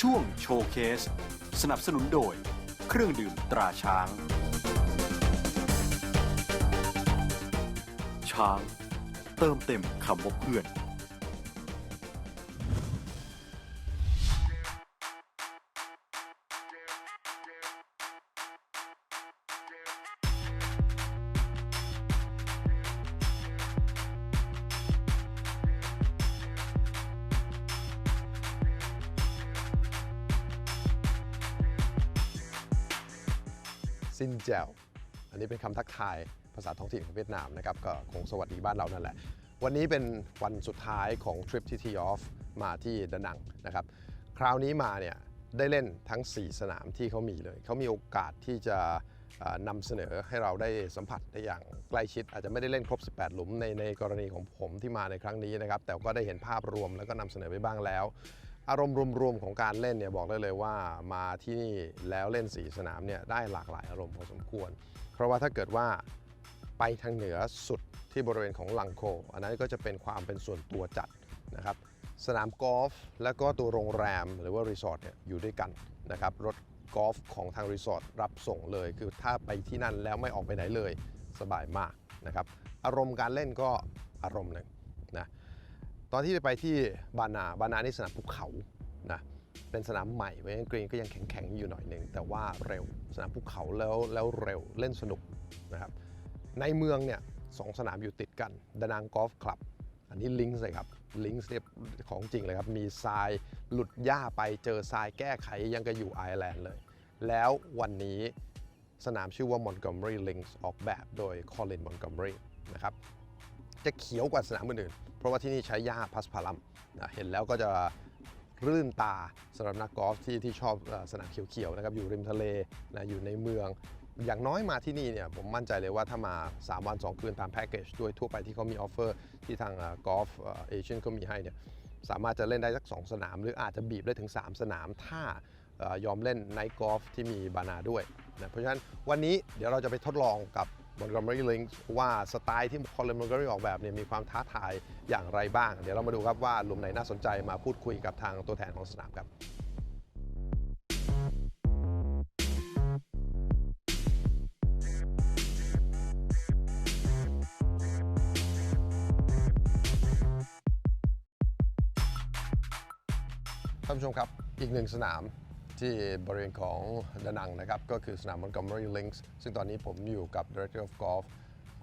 ช่วงโชว์เคส สนับสนุนโดย เครื่องดื่มตราช้าง ช้าง เติมเต็มคำว่าเพื่อน ซินเจวอันนี้เป็นคำทักทายภาษาท้องถิ่นของเวียดนามนะครับก็คงสวัสดีบ้านเรานั่นแหละ วันนี้เป็นวันสุดท้ายของทริปที่ทีออฟมาที่ดนังนะครับ คราวนี้มาเนี่ยได้เล่นทั้ง 4 สนามที่เขามีเลย เขามีโอกาสที่จะนำเสนอให้เราได้สัมผัสได้อย่างใกล้ชิด อาจจะไม่ได้เล่นครบ 18 หลุมในในกรณีของผมที่มาในครั้งนี้นะครับ แต่ก็ได้เห็นภาพรวมแล้วก็นำเสนอไปบ้างแล้ว อารมณ์รวมๆของการเล่นเนี่ยบอกได้เลยว่ามาที่นี่แล้วเล่นสีสนามเนี่ยได้หลากหลายอารมณ์พอสมควร เพราะว่าถ้าเกิดว่าไปทางเหนือสุดที่บริเวณของลังโค อันนั้นก็จะเป็นความเป็นส่วนตัวจัดนะครับสนามกอล์ฟและก็ตัวโรงแรมหรือว่ารีสอร์ทเนี่ยอยู่ด้วยกันนะครับรถกอล์ฟของทางรีสอร์ทรับส่งเลย คือถ้าไปที่นั่นแล้วไม่ออกไปไหนเลยสบายมากนะครับอารมณ์การเล่นก็อารมณ์หนึ่ง ตอนที่ไปที่บานาบานานี่สนามภูเขานะเป็นสนามใหม่เพราะฉะนั้นกรีนก็ยังแข็งๆอยู่หน่อยหนึ่งแต่ว่าเร็วสนามภูเขาแล้วแล้วเร็วเล่นสนุกนะครับในเมืองเนี่ยสองสนามอยู่ติดกันดานางกอล์ฟคลับอันนี้ลิงส์เลยครับลิงส์เนี่ยของจริงเลยครับ มีทรายหลุดหญ้าไปเจอทรายแก้ไขยังกับอยู่ไอร์แลนด์เลย แล้ววันนี้สนามชื่อว่า Montgomery Links ออกแบบโดย Colin Montgomery นะครับ จะเขียวกว่าสนามอื่นๆเพราะว่าที่นี่ใช้หญ้าพัสพารัมนะเห็นแล้วก็จะรื่นตาสำหรับนักกอล์ฟที่ที่ชอบสนามเขียวๆนะครับอยู่ริมทะเลนะอยู่ในเมือง อย่างน้อยมาที่นี่เนี่ยผมมั่นใจเลยว่าถ้ามา 3 วัน 2 คืนตามแพ็กเกจด้วยทั่วไปที่เขามีออฟเฟอร์ที่ทางกอล์ฟเอเชียนก็มีให้เนี่ยสามารถจะเล่นได้สัก 2 สนาม หรืออาจจะบีบได้ถึง 3 สนามถ้าอ่อยอมเล่นไนท์กอล์ฟที่มีบานาด้วยนะเพราะฉะนั้นวันนี้เดี๋ยวเราจะไปทดลองกับ Montgomery Link ว่าสไตล์ที่ Colin Montgomery ออกแบบเนี่ยมีความท้าทายอย่างไรบ้าง เดี๋ยวเรามาดูครับว่าหลุมไหนน่าสนใจมาพูดคุยกับทางตัวแทนของสนามครับท่านผู้ชมครับอีกหนึ่งสนาม ที่บริเวณของดานังนะครับ ก็คือสนาม Montgomery Links ซึ่งตอนนี้ผมอยู่กับ Director of Golf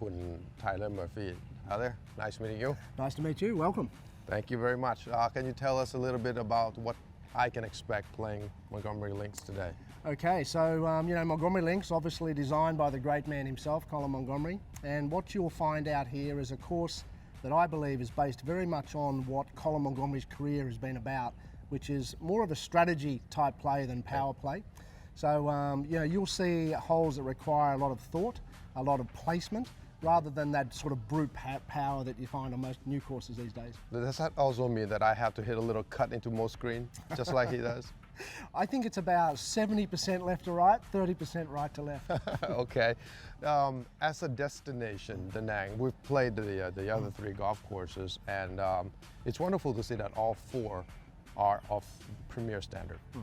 คุณ Tyler Murphy Tyler nice meeting you Nice to meet you. Welcome. thank you very much uh, can you tell us a little bit about what I can expect playing Montgomery Links today Okay, so um, you know Montgomery Links, obviously designed by the great man himself, Colin Montgomery, and what you'll find out here is a course that I believe is based very much on what Colin Montgomery's career has been about, which is more of a strategy type play than power play. So um, you know you'll see holes that require a lot of thought, a lot of placement, rather than that sort of brute power that you find on most new courses these days. does that also mean that I have to hit a little cut into most green just like he does I think it's about 70% left to right, 30% right to left. okay. Um, as a destination, Da Nang, we've played the, uh, the other three golf courses, and um, it's wonderful to see that all four are of premier standard. Hmm.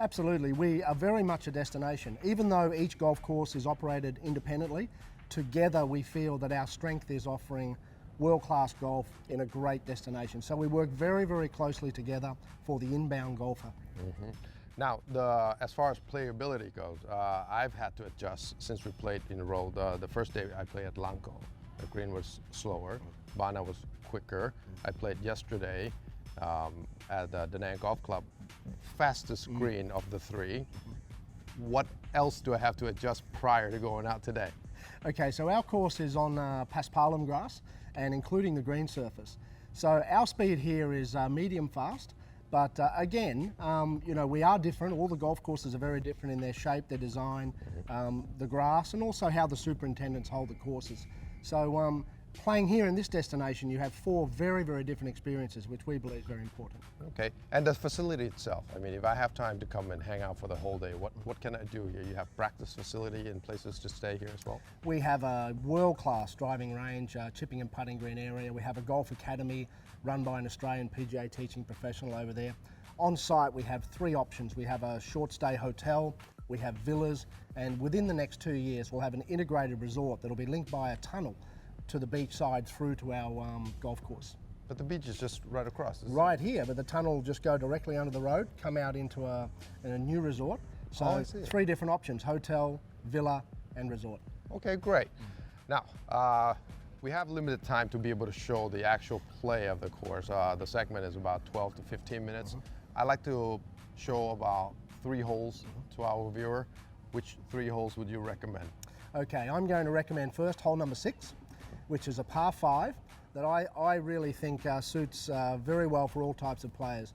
Absolutely. We are very much a destination. Even though each golf course is operated independently, together we feel that our strength is offering world class golf in a great destination. So we work very, very closely together for the inbound golfer. Mm-hmm. Now, the, as far as playability goes, uh, I've had to adjust since we played in a row. The, the first day I played at Lanco, the green was slower, hmm. Bana was quicker. Hmm. I played yesterday um, at the Da Nang Golf Club, fastest green of the three. What else do I have to adjust prior to going out today? Okay, so our course is on uh, Paspalum grass and including the green surface. So our speed here is uh, medium fast, but uh, again, um, you know, we are different. All the golf courses are very different in their shape, their design, um, the grass, and also how the superintendents hold the courses. So um, playing here in this destination, you have four very, very different experiences, which we believe is very important. Okay, and the facility itself. I mean, if I have time to come and hang out for the whole day, what, what can I do here? You have practice facility and places to stay here as well? We have a world class driving range, uh, chipping and putting green area. We have a golf academy run by an Australian PGA teaching professional over there. On site, we have three options. We have a short stay hotel, we have villas, and within the next two years, we'll have an integrated resort that'll be linked by a tunnel to the beachside through to our um, golf course. But the beach is just right across. isn't it? Right here, but the tunnel will just go directly under the road, come out into a, in a new resort. So Oh, three different options: hotel, villa, and resort. Okay, great. Now, uh, we have limited time to be able to show the actual play of the course. Uh, the segment is about 12 to 15 minutes. I like to show about three holes to our viewer. Which three holes would you recommend? Okay, I'm going to recommend first hole number six, which is a par five that I, I really think uh, suits uh, very well for all types of players.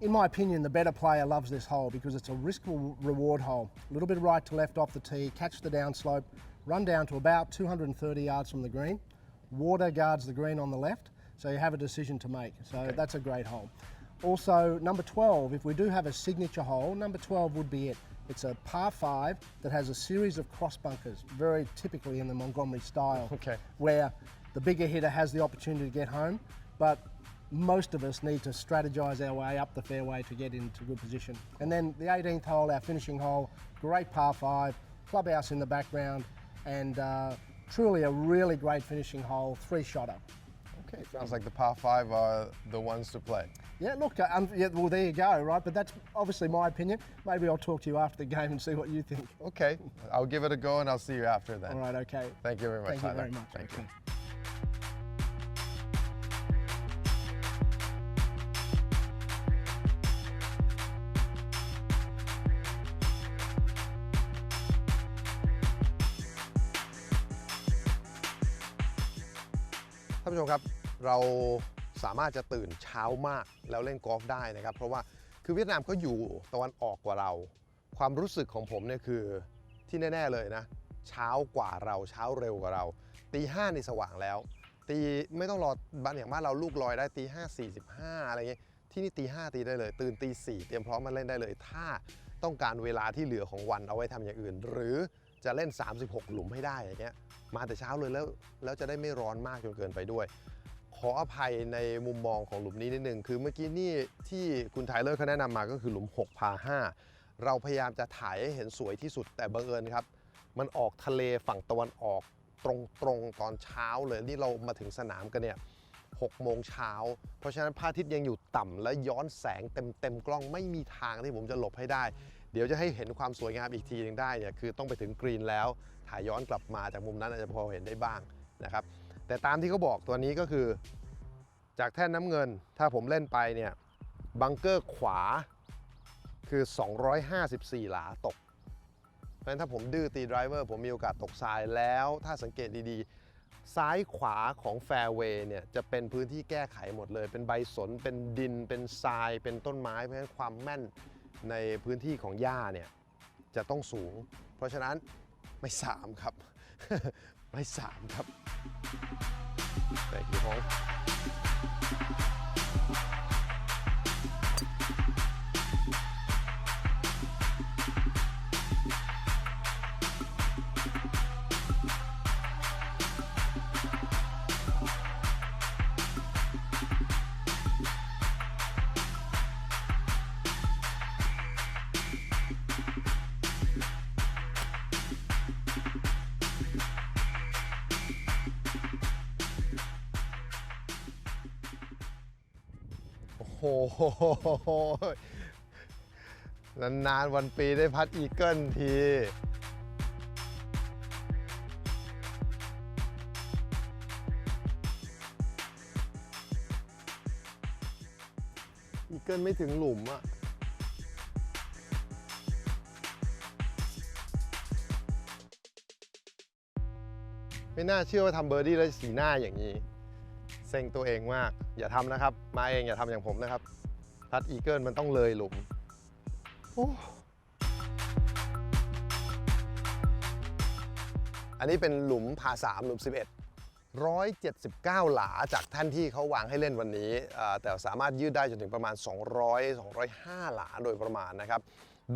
In my opinion, the better player loves this hole because it's a risk reward hole. A little bit right to left off the tee, catch the downslope, run down to about 230 yards from the green. Water guards the green on the left, so you have a decision to make. So that's a great hole. Also, number 12, if we do have a signature hole, number 12 would be it. It's a par 5 that has a series of cross bunkers, very typically in the Montgomery style, Okay. where the bigger hitter has the opportunity to get home, but most of us need to strategize our way up the fairway to get into good position. And then the 18th hole, our finishing hole, great par 5, clubhouse in the background, and uh, truly a really great finishing hole, three shotter. Okay, sounds like the par five are the ones to play. Yeah, look, uh, um, yeah, well, there you go, right? But that's obviously my opinion. Maybe I'll talk to you after the game and see what you think. Okay, I'll give it a go and I'll see you after then. All right, okay. Thank you very much. Thank you Tyler. very much. Thank okay. you. ท่านผู้ชมครับเรา สามารถจะตื่นเช้ามากแล้วเล่นกอล์ฟได้นะครับ เพราะว่าคือเวียดนามก็อยู่ตะวันออกกว่าเรา ความรู้สึกของผมเนี่ยคือที่แน่ ๆ เลยนะ เช้ากว่าเราเช้าเร็วกว่าเราตีห้าในสว่างแล้ว ตีไม่ต้องรอบ้านอย่างบ้านเราลูกลอยได้ตีห้าสี่สิบห้าอะไรเงี้ยที่นี่ตีห้าตีได้เลย ตื่นตีสี่เตรียมพร้อมมาเล่นได้เลย ถ้าต้องการเวลาที่เหลือของวันเอาไว้ทำอย่างอื่น หรือจะเล่น 36 หลุมให้ได้อย่างเงี้ยมาแต่เช้าเลยแล้วแล้วจะได้ไม่ร้อนมากจนเกินไปด้วย ขออภัยในมุมมองของหลุมนี้นิดนึง คือเมื่อกี้นี่ที่คุณไทเลอร์เขาแนะนำมาก็คือหลุม6พา5เราพยายามจะถ่ายให้เห็นสวยที่สุดแต่บังเอิญครับ มันออกทะเลฝั่งตะวันออกตรงๆตอนเช้าเลยนี่เรามาถึงสนามกันเนี่ย6โมงเช้า เพราะฉะนั้นพระอาทิตย์ยังอยู่ต่ำและย้อนแสงเต็มๆกล้องไม่มีทางที่ผมจะหลบให้ได้ เดี๋ยวจะให้เห็นความสวยงามอีกทีหนึงได้เนี่ยคือต้องไปถึงกรีนแล้วถ่ายย้อนกลับมาจากมุมนั้นอาจจะพอเห็นได้บ้างนะครับ แต่ตามที่เขาบอกตัวนี้ก็คือ จากแท่นน้ำเงิน ถ้าผมเล่นไปเนี่ยบังเกอร์ขวาคือ 254 หลาตก เพราะฉะนั้นถ้าผมดื้อตีไดรเวอร์ผมมีโอกาสตกทรายแล้วถ้าสังเกตดีๆ ซ้ายขวาของแฟร์เวย์เนี่ยจะเป็นพื้นที่แก้ไขหมดเลย เป็นใบสน เป็นดิน เป็นทราย เป็นต้นไม้ เพราะฉะนั้นความแม่นในพื้นที่ของหญ้าเนี่ยจะต้องสูง เพราะฉะนั้นไม่สามครับ ไม่สามครับ แต่กี่ โหนานๆวันปีได้พัดอีเกิลทีอีเกิลไม่ถึงหลุมอะไม่น่าเชื่อว่าทำเบอร์ดี้แล้วสีหน้าอย่างนี้ เซ็งตัวเองมาก อย่าทำนะครับ มาเองอย่าทำอย่างผมนะครับ พัดอีเกิลมันต้องเลยหลุมอันนี้เป็นหลุมพาสามหลุม 11 179 หลาจากท่านที่เขาวางให้เล่นวันนี้ แต่สามารถยืดได้จนถึงประมาณ 200 205 หลาโดยประมาณนะครับ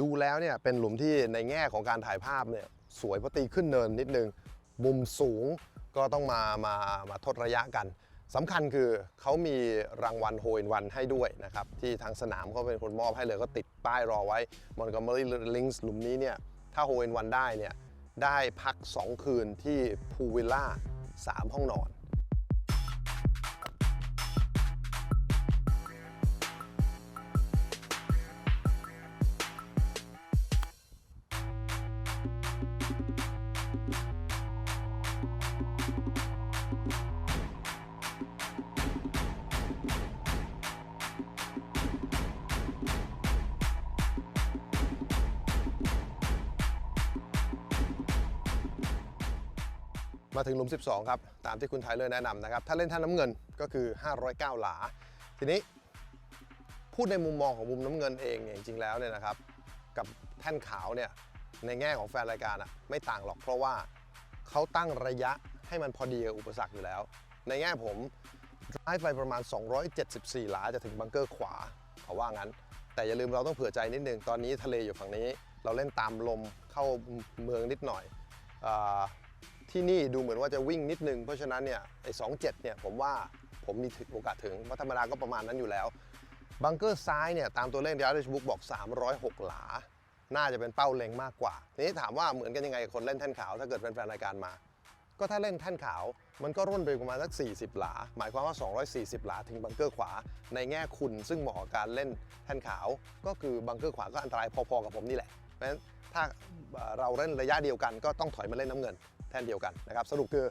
ดูแล้วเนี่ยเป็นหลุมที่ในแง่ของการถ่ายภาพเนี่ยสวยเพราะตีขึ้นเนินนิดนึง มุมสูงก็ต้องมามามาทดระยะกัน สำคัญคือเขามีรางวัลโฮอินวันให้ด้วยนะครับ ที่ทางสนามเขาเป็นคนมอบให้เลยก็ติดป้ายรอไว้ Montgomery Links หลุมนี้เนี่ย ถ้าโฮอินวันได้เนี่ย ได้พัก 2 คืนที่พูวิลล่า3ห้องนอน มาถึงหลุม 12 ครับ ตามที่คุณไทเลอร์แนะนำนะครับ ถ้าเล่นท่าน้ำเงินก็คือ 509 หลา ทีนี้พูดในมุมมองของมุมน้ำเงินเองเนี่ยจริงๆแล้วเนี่ยนะครับ กับแท่นขาวเนี่ยในแง่ของแฟนรายการอะไม่ต่างหรอกเพราะว่าเขาตั้งระยะให้มันพอดีกับอุปสรรคอยู่แล้ว ในแง่ผมไดไปประมาณ 274 หลาจะถึงบังเกอร์ขวาเขาว่างั้น แต่อย่าลืมเราต้องเผื่อใจนิดนึง ตอนนี้ทะเลอยู่ฝั่งนี้ เราเล่นตามลมเข้าเมืองนิดหน่อยอา ที่นี่ดูเหมือนว่าจะวิ่งนิดนึง เพราะฉะนั้นเนี่ยไอ้27เนี่ยผมว่าผมมีโอกาสถึงเพราะธรรมดาก็ประมาณนั้นอยู่แล้วบังเกอร์ซ้ายเนี่ยตามตัวเลขที่อาร์ตบุ๊กบอก 306 หลา น่าจะเป็นเป้าเล็งมากกว่าทีนี้ถามว่าเหมือนกันยังไงคนเล่นแท่นขาวถ้าเกิดเป็นแฟนรายการมา ก็ถ้าเล่นแท่นขาว มันก็ร่นไปประมาณสัก 40 หลา หมายความว่า 240 หลาถึงบังเกอร์ขวา ในแง่คุณซึ่งเหมาะกับการเล่นแท่นขาว ก็คือบังเกอร์ขวาก็อันตรายพอๆกับผมนี่แหละเพราะฉะนั้น ถ้าเราเล่นระยะเดียวกันก็ต้องถอยมาเล่นน้ำเงินแท่นเดียวกันนะครับสรุปคือ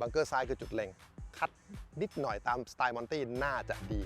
บังเกอร์ซ้ายคือจุดเล็งคัดนิดหน่อยตามสไตล์มอนตี้น่าจะดี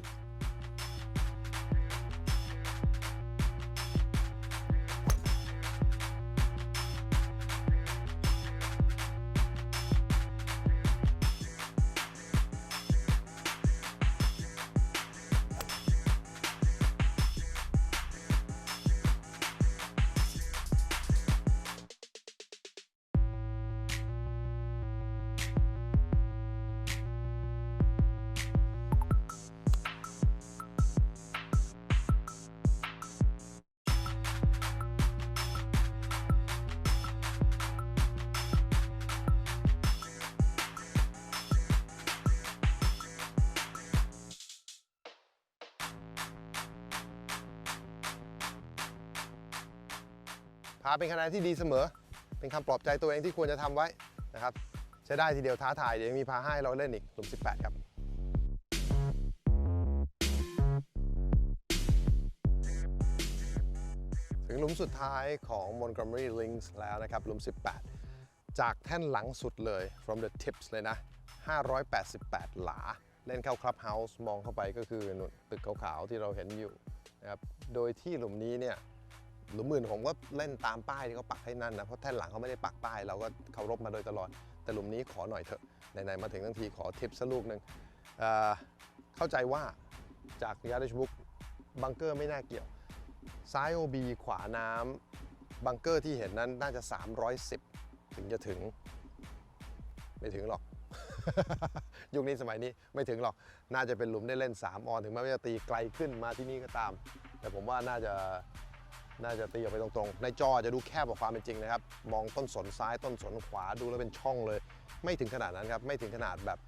พาเป็นคะแนนที่ดีเสมอ เป็นคำปลอบใจตัวเองที่ควรจะทำไว้นะครับใช้ได้ทีเดียวท้าทายเดี๋ยวมีพาให้เราเล่นอีกหลุม18 ครับถึงหลุมสุดท้ายของ Montgomery Links แล้วนะครับหลุม 18 จากแท่นหลังสุดเลย from the tips เลยนะ 588 หลา เล่นเข้า Clubhouse มองเข้าไปก็คือนู่นตึกขาวๆที่เราเห็นอยู่นะครับ โดยที่หลุมนี้เนี่ย หลุมหมื่นผมก็เล่นตามป้ายที่เขาปักให้นั่นนะเพราะแท่นหลังเขาไม่ได้ปักป้ายเราก็เคารพมาโดยตลอด แต่หลุมนี้ขอหน่อยเถอะไหนๆมาถึงทั้งทีขอทิปสักลูกหนึ่งเเข้าใจว่าจากยาริชบุกบังเกอร์ไม่น่าเกี่ยว ซ้าย OB ขวาน้ำบังเกอร์ที่เห็นนั้นน่าจะ 310 ถึงจะถึง ไม่ถึงหรอก ยุคนี้สมัยนี้ไม่ถึงหรอก น่าจะเป็นหลุมได้เล่น 3 ออน ถึงแม้ว่าจะตีไกลขึ้นมาที่นี่ก็ตาม แต่ผมว่าน่าจะ น่าจะตีออกไปตรงๆ ในจอจะดูแคบกว่าความเป็นจริงนะครับ มองต้นสนซ้ายต้นสนขวาดูแล้วเป็นช่องเลย ไม่ถึงขนาดนั้นครับ ไม่ถึงขนาดแบบ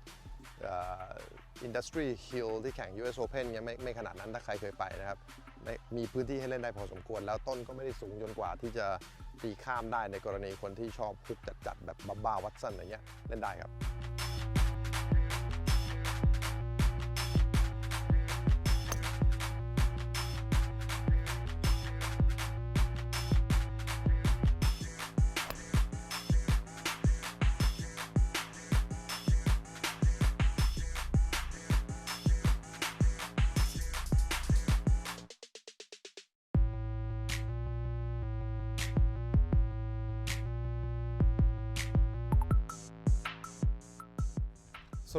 อินดัสทรีฮิลที่แข่ง US Open เนี่ยไม่ไม่ขนาดนั้นถ้าใครเคยไปนะครับม,มีพื้นที่ให้เล่นได้พอสมควร แล้วต้นก็ไม่ได้สูงจนกว่าที่จะตีข้ามได้ในกรณีคนที่ชอบพุกจัดๆแบบบ้าๆวัตสันอะไรเงี้ยเล่นได้ครับ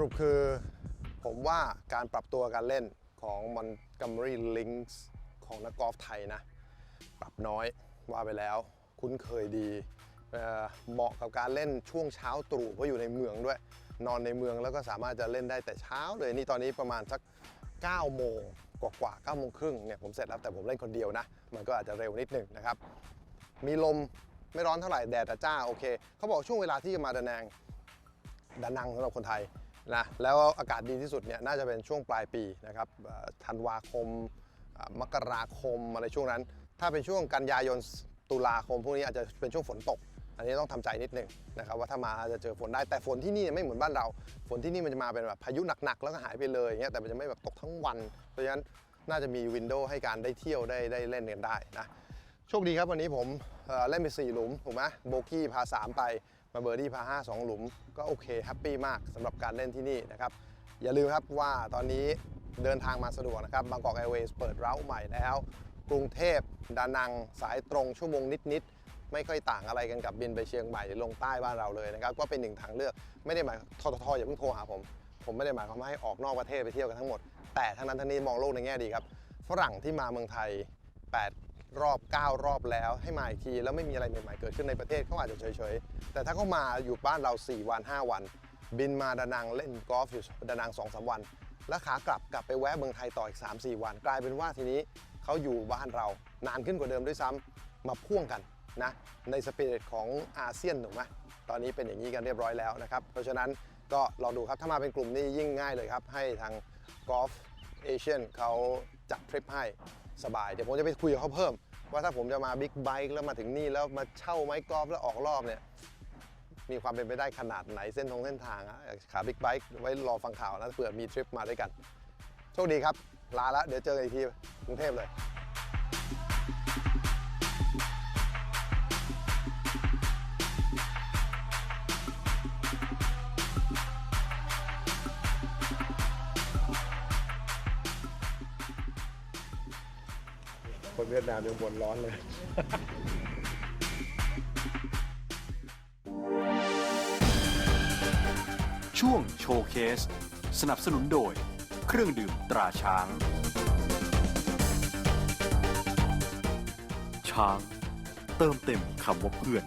รุปคือผมว่าการปรับตัวการเล่นของ Montgomery Links ของนักกอล์ฟไทยนะ ปรับน้อยว่าไปแล้ว คุ้นเคยดีเหมาะกับการเล่นช่วงเช้าตรู่เพราะอยู่ในเมืองด้วย นอนในเมืองแล้วก็สามารถจะเล่นได้แต่เช้าเลยนี่ตอนนี้ประมาณสัก 9 โมงกว่าๆ9โมงครึ่งเนี่ยผมเสร็จแล้วแต่ผมเล่นคนเดียวนะ มันก็อาจจะเร็วนิดหนึ่งนะครับ มีลมไม่ร้อนเท่าไหร่แดดจ้าโอเค เขาบอกช่วงเวลาที่จะมาดะแนงดานังสำหรับคนไทย นะแล้วอากาศดีที่สุดเนี่ยน่าจะเป็นช่วงปลายปีนะครับธันวาคม มกราคมอะไรช่วงนั้น ถ้าเป็นช่วงกันยายนตุลาคมพวกนี้อาจจะเป็นช่วงฝนตก อันนี้ต้องทำใจนิดนึงนะครับว่าถ้ามาจะเจอฝนได้แต่ฝนที่นี่ไม่เหมือนบ้านเรา ฝนที่นี่มันจะมาเป็นแบบพายุหนักๆแล้วก็หายไปเลยอย่างเงี้ยแต่มันจะไม่แบบตกทั้งวันเพราะฉะนั้นน่าจะมีวินโดว์ให้การได้เที่ยวได้ได้เล่นกันได้นะโชคดีครับวันนี้ผมเอ่อเล่นไป4หลุมถูกไหมโบกี้พา3ไป มาเบอร์ดี้พา5 2หลุม ก็โอเคแฮปปี้มากสำหรับการเล่นที่นี่นะครับ อย่าลืมครับว่าตอนนี้เดินทางมาสะดวกนะครับบางกอกแอร์เวย์เปิดเร้าใหม่แล้ว กรุงเทพดานังสายตรงชั่วโมงนิดๆไม่ค่อยต่างอะไรกันกับบินไปเชียงใหม่หรือลงใต้บ้านเราเลยนะครับก็เป็นหนึ่งทางเลือกไม่ได้หมายทททอย่าเพิ่งโทรหาผม ผมไม่ได้หมายความว่าให้ออกนอกประเทศไปเที่ยวกันทั้งหมด แต่ทั้งนั้นทั้งนี้มองโลกในแง่ดีครับ ฝรั่งที่มาเมืองไทย 8 รอบ 9 รอบแล้วให้มาอีกที แล้วไม่มีอะไรใหม่ๆเกิดขึ้นในประเทศเขาอาจจะเฉยๆ แต่ถ้าเขามาอยู่บ้านเรา 4 วัน 5 วัน บินมาดานังเล่นกอล์ฟอยู่ดานัง2อสวัน แล้วขากลับกลับไปแวะเมืองไทยต่ออีก 3-4 วัน กลายเป็นว่าทีนี้เขาอยู่บ้านเรานานขึ้นกว่าเดิมด้วยซ้ำมาพ่วงกันนะในสปิริตของอาเซียนถูกไหมตอนนี้เป็นอย่างนี้กันเรียบร้อยแล้วนะครับ เพราะฉะนั้นก็ลองดูครับถ้ามาเป็นกลุ่มนี้ยิ่งง่ายเลยครับ ให้ทางกอล์ฟเอเชียนเขาจัดทริปให้สบาย เดี๋ยวผมจะไปคุยกับเขาเพิ่ม ว่าถ้าผมจะมาบิ๊กไบค์แล้วมาถึงนี่แล้วมาเช่าไม้กอล์ฟแล้วออกรอบเนี่ยมีความเป็นไปได้ขนาดไหนเส้นทงเส้นทางอะขาบิ๊กไบค์ไว้รอฟังข่าวนะเผื่อมีทริปมาด้วยกัน โชคดีครับ ลาละเดี๋ยวเจอกันอีกทีกรุงเทพเลย คนเวียดนามยังบ่นร้อนเลย ช่วงโชว์เคส สนับสนุนโดย เครื่องดื่มตราช้าง ช้าง เติมเต็มคำว่าเพื่อน